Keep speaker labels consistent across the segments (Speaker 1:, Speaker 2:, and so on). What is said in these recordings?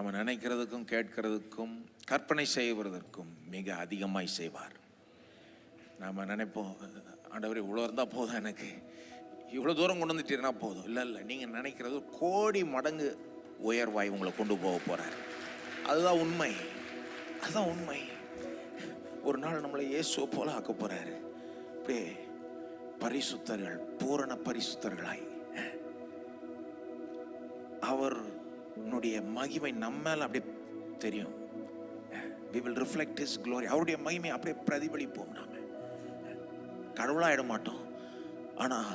Speaker 1: நம்ம நினைக்கிறதுக்கும் கேட்கிறதுக்கும் கற்பனை செய்வதற்கும் மிக அதிகமாய் செய்வார். நாம் நினைப்போம் ஆண்டவர் இவ்வளோ இருந்தால் போதும் எனக்கு. இவ்வளோ தூரம் கொண்டு வந்துட்டீங்கன்னா போதும். இல்லை இல்லை நீங்கள் நினைக்கிறது கோடி மடங்கு உயர்வாய் உங்களை கொண்டு போக போகிறார் அதுதான் உண்மை. அதுதான் உண்மை. ஒரு நாள் நம்மளை இயேசுவை போல ஆக்க போகிறாரு அப்படியே பரிசுத்தர்கள் பூரண பரிசுத்தர்களாய். உன்னுடைய மகிமை நம்ம மேலே அப்படியே தெரியும். We will reflect his glory அவருடைய மகிமை அப்படியே பிரதிபலிப்போம் நாம. கடவுளாயிட மாட்டோம். ஆனால்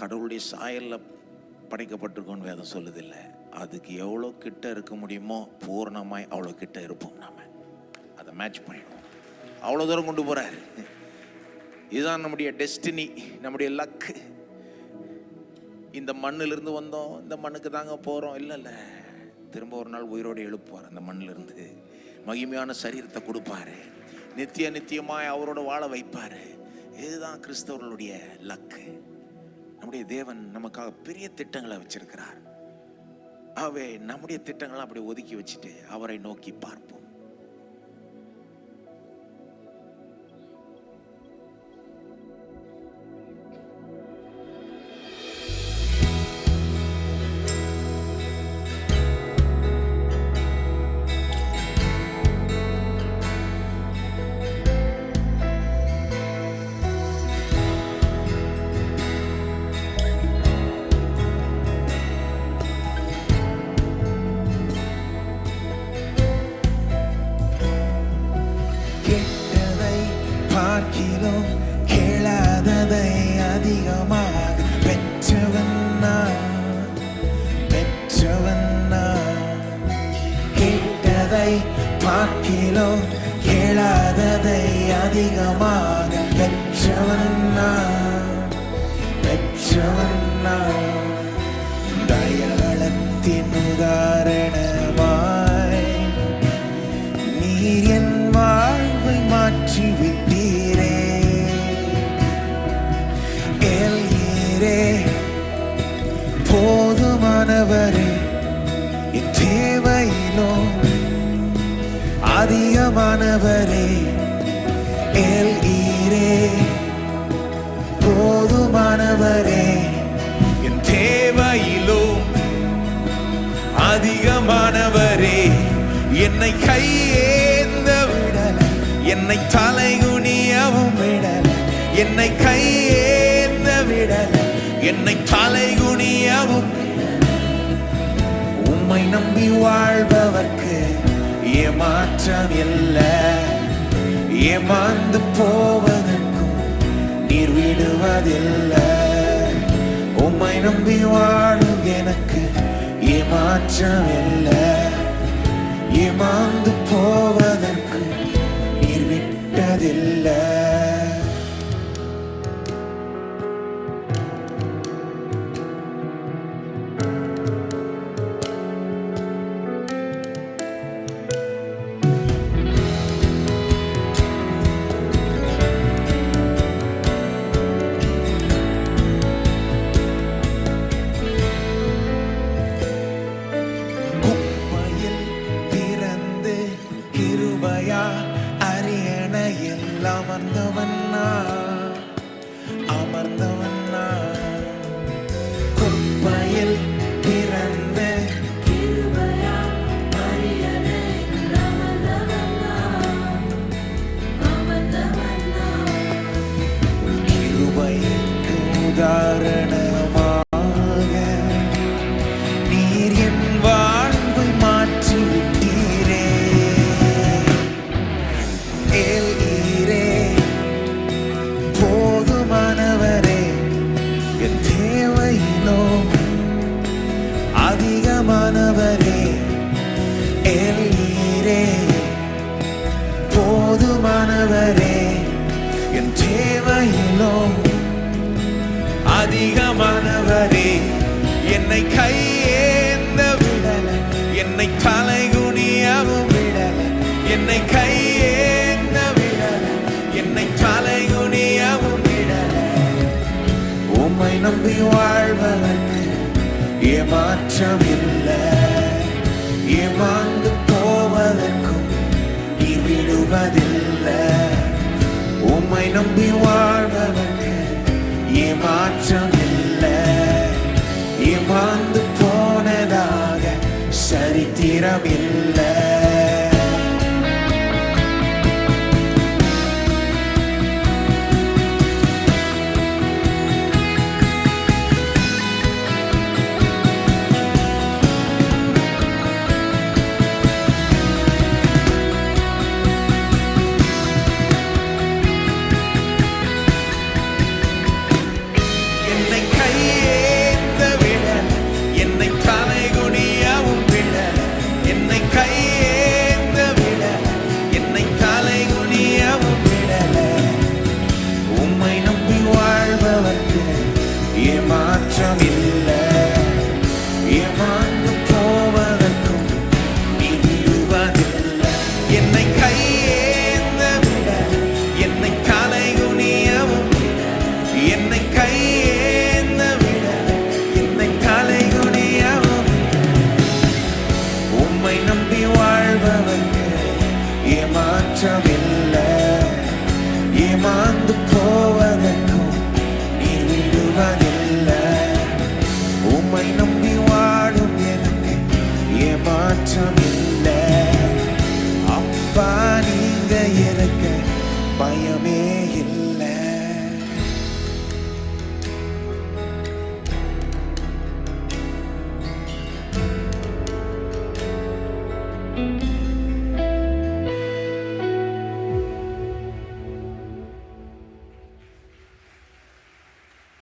Speaker 1: கடவுளுடைய சாயலில் படைக்கப்பட்டிருக்கோன்னு வேதம் சொல்லுதில்லை. அதுக்கு எவ்வளோ கிட்ட இருக்க முடியுமோ பூர்ணமாய் அவ்வளோ கிட்ட இருப்போம் நாம. அதை மேட்ச் பண்ணிடுவோம். அவ்வளோ தூரம் கொண்டு போகிறார் இதுதான் நம்முடைய டெஸ்டினி நம்முடைய லக்கு இந்த மண்ணிலிருந்து வந்தோம் இந்த மண்ணுக்கு தாங்க போகிறோம் இல்லை இல்லை. திரும்ப ஒரு நாள் உயிரோடு எழுப்புவார் அந்த மண்ணிலிருந்து. மகிமையான சரீரத்தை கொடுப்பாரு. நித்திய நித்தியமாய் அவரோட வாழ வைப்பார். இதுதான் கிறிஸ்தவர்களுடைய லக்கு. நம்முடைய தேவன் நமக்காக பெரிய திட்டங்களை வச்சிருக்கிறார். ஆகவே நம்முடைய திட்டங்களை அப்படி ஒதுக்கி வச்சுட்டு அவரை நோக்கி பார்ப்போம்.
Speaker 2: பார்க்கிறோம் கேளாததை அதிகமாக பெற்றவன் நான் பெற்றவன் தயாளத்தின் உதாரணமாய் நீர் என் வாழ்வை மாற்றி விட்டீரே எல்கீரே போதுமானவரே போதுமானவரே எல் ஈரே. போதுமானவரே என் தேவையிலோ அதிகமானவரே என்னை கையேந்த விடல என்னை தலைகுனியவும் விடல என்னை கையேந்த விடல என்னை தலைகுனியவும் உம்மை நம்பி வாழ்பவர்க்கு ஏமாற்றம் இல்லை. ஏமாந்து போவதற்கும் நீர் விடுவதில்லை. உம்மை நம்பி வாழும் எனக்கு ஏமாற்றம் இல்லை. ஏமாந்து போவதற்கு நீர் விட்டதில்லை. thank you அதிகமானவரே. ஏல்கீரே போதுமானவரே என் தேவையிலோ என்னை கையேந்த விடல. என்னை தலைகுனியாவும் விடல. என்னை கையேந்த விடல. என்னை தலைகுனியாவும் விடல. உம்மை நம்பி வாழ்வதற்கு ஏமாற்றம் இல்லை ஏமாந்து போவதற்கும் நீ விடுவதில்லை. உம்மை நம்பி வாழ்வதற்கு ஏமாற்றம் இல்லை நம்பி வாழ்பவனுக்கு ஏமாற்றம் இல்லை ஏமாந்து போவதற்கும் நீ விடுவதில்லை. உம்மை நம்பி வாழும் எனக்கு ஏமாற்றம்